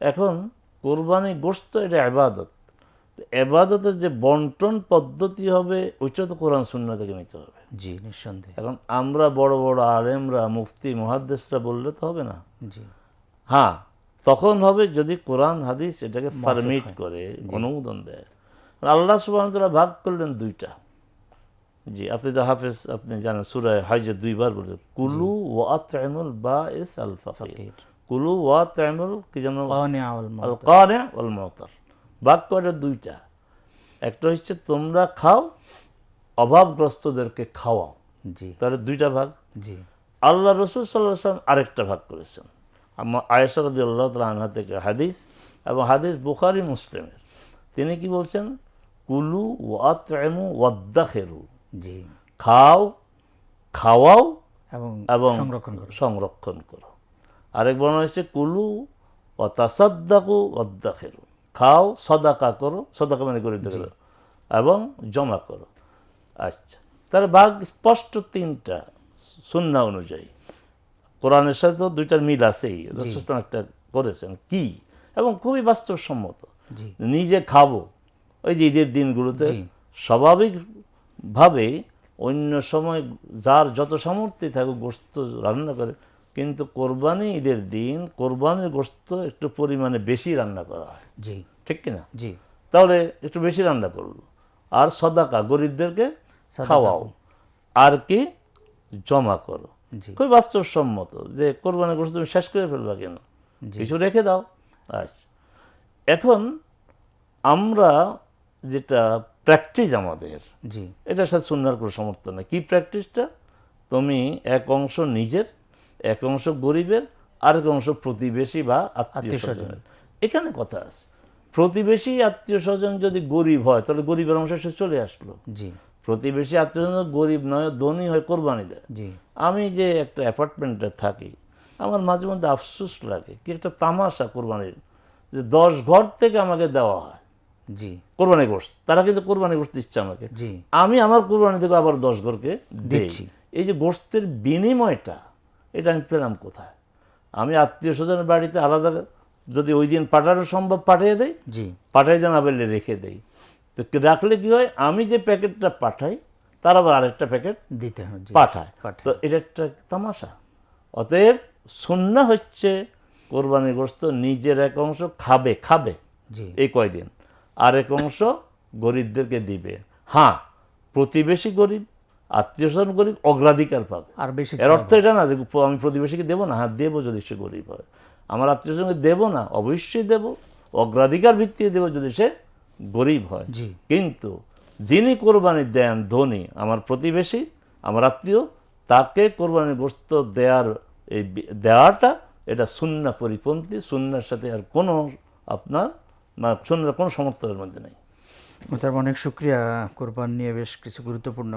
এখন কোরবানি গোস্ত এটা এবাদত তো এবাদতের যে বন্টন পদ্ধতি হবে ওইটা তো কোরআন শূন্য থেকে নিতে হবে। জি নিঃসন্দেহে। এখন আমরা বড় বড় আলেমরা মুফতি মহাদ্দেশরা বললে তো হবে না। জি। হ্যাঁ তখন হবে যদি কোরআন হাদিস এটাকে পারমিট করে অনুমোদন দেয়। আল্লাহ সুবাহ ভাগ করলেন দুইটা। জি আপনি তো হাফেজ আপনি জানেন সুরায় হাইজে দুইবার বলে কুলু ওয়া তাইমুল বা এস আল ফাকির। কুলু ওয়া তাইমুল কি যেন কানে মতার ভাগ করে দুইটা। একটা হচ্ছে তোমরা খাও অভাবগ্রস্তদেরকে খাওয়াও। জি। তাহলে দুইটা ভাগ। জি। আল্লাহ রসুল সাল্লাম আরেকটা ভাগ করেছেন। আয়েশা রদি আল্লাহ তালা আনহা থেকে হাদিস এবং হাদিস বুখারি মুসলিমের। তিনি কি বলছেন? কুলু ওয়া ওয়াতমু ওয়াদ্দা খেরু জি। খাও খাওয়াও এবং এবং সংরক্ষণ করো। সংরক্ষণ করো। আরেক বর্ণ হয়েছে কুলু ও তাসাদ্দাকু ওয়াদ্দা খেরু খাও সদাকা করো সদাকা মানে গরিব দাও এবং জমা করো। আচ্ছা তার ভাগ স্পষ্ট তিনটা সুন্না অনুযায়ী। কোরআনের সাথে তো দুইটার মিল আছেই একটা করেছেন। কি? এবং খুবই বাস্তবসম্মত। নিজে খাব ওই যে ঈদের দিনগুলোতে। স্বাভাবিকভাবে অন্য সময় যার যত সামর্থ্য থাকুক গোস্ত রান্না করে কিন্তু কোরবানি ঈদের দিন কোরবানির গোস্ত একটু পরিমাণে বেশি রান্না করা হয়। জি। ঠিক কিনা? জি। তাহলে একটু বেশি রান্না করল আর সদাকা গরিবদেরকে খাওয়াও। আর কি? জমা করো। জি। খুবই বাস্তবসম্মত যে কোরবানির গোস্ত তুমি শেষ করে ফেলবা কেন? কিছু রেখে দাও। আচ্ছা এখন আমরা যেটা প্র্যাকটিস আমাদের জি। এটার সাথে সুন্নার কোনো সমর্থন নেই। কী প্র্যাকটিসটা? তুমি এক অংশ নিজের এক অংশ গরিবের আরেক অংশ প্রতিবেশী বা আত্মীয় স্বজনের এখানে কথা আছে। প্রতিবেশী আত্মীয় স্বজন যদি গরিব হয় তাহলে গরিবের অংশ সে চলে আসলো। জি। প্রতিবেশী আত্মীয় স্বজন গরিব নয় ধনী হয় কোরবানি দেয়। জি। আমি যে একটা অ্যাপার্টমেন্টে থাকি আমার মাঝে মধ্যে আফসোস লাগে কি একটা তামাশা কোরবানির যে দশ ঘর থেকে আমাকে দেওয়া হয়। জি। কোরবানি গোষ্ঠ তারা কিন্তু কোরবানি গোষ্ঠ দিচ্ছে আমাকে। জি। আমি আমার কোরবানি থেকে আবার দশ ঘরকে দিচ্ছি। দিচ্ছি। এই যে গোষ্ঠের বিনিময়টা এটা আমি পেলাম কোথায়? আমি আত্মীয় স্বজনের বাড়িতে আলাদা যদি ওই দিন পাঠানো সম্ভব পাঠিয়ে দেয় জি। পাঠাই দেন আবার রেখে দেই। তো রাখলে কি হয়? আমি যে প্যাকেটটা পাঠাই তার আবার আরেকটা প্যাকেট দিতে হয় পাঠায়। তো এটা একটা তামাশা। অতএব সুন্না হচ্ছে কোরবানির গোস্ত নিজের এক অংশ খাবে খাবে জি। এই কয়দিন। আর এক অংশ গরিবদেরকে দিবে। হ্যাঁ প্রতিবেশী গরিব আত্মীয় স্বজন গরিব অগ্রাধিকার পাবে। আর বেশি এর অর্থ এটা না যে আমি প্রতিবেশীকে দেবো না হ্যাঁ দেবো যদি সে গরিব হয়। আমার আত্মীয় স্বজনকে দেবো না অবশ্যই দেব। অগ্রাধিকার ভিত্তিতে দেবো যদি সে গরিব হয়। কিন্তু যিনি কোরবানি দেন ধনী আমার প্রতিবেশী আমার আত্মীয় তাকে কোরবানি গোস্ত দেওয়ার এই দেওয়াটা এটা শূন্য পরিপন্থী শূন্যের সাথে আর কোনো আপনার মানে শূন্যের কোনো সমর্থনের মধ্যে নেই। তার অনেক শুক্রিয়া কোরবান নিয়ে বেশ কিছু গুরুত্বপূর্ণ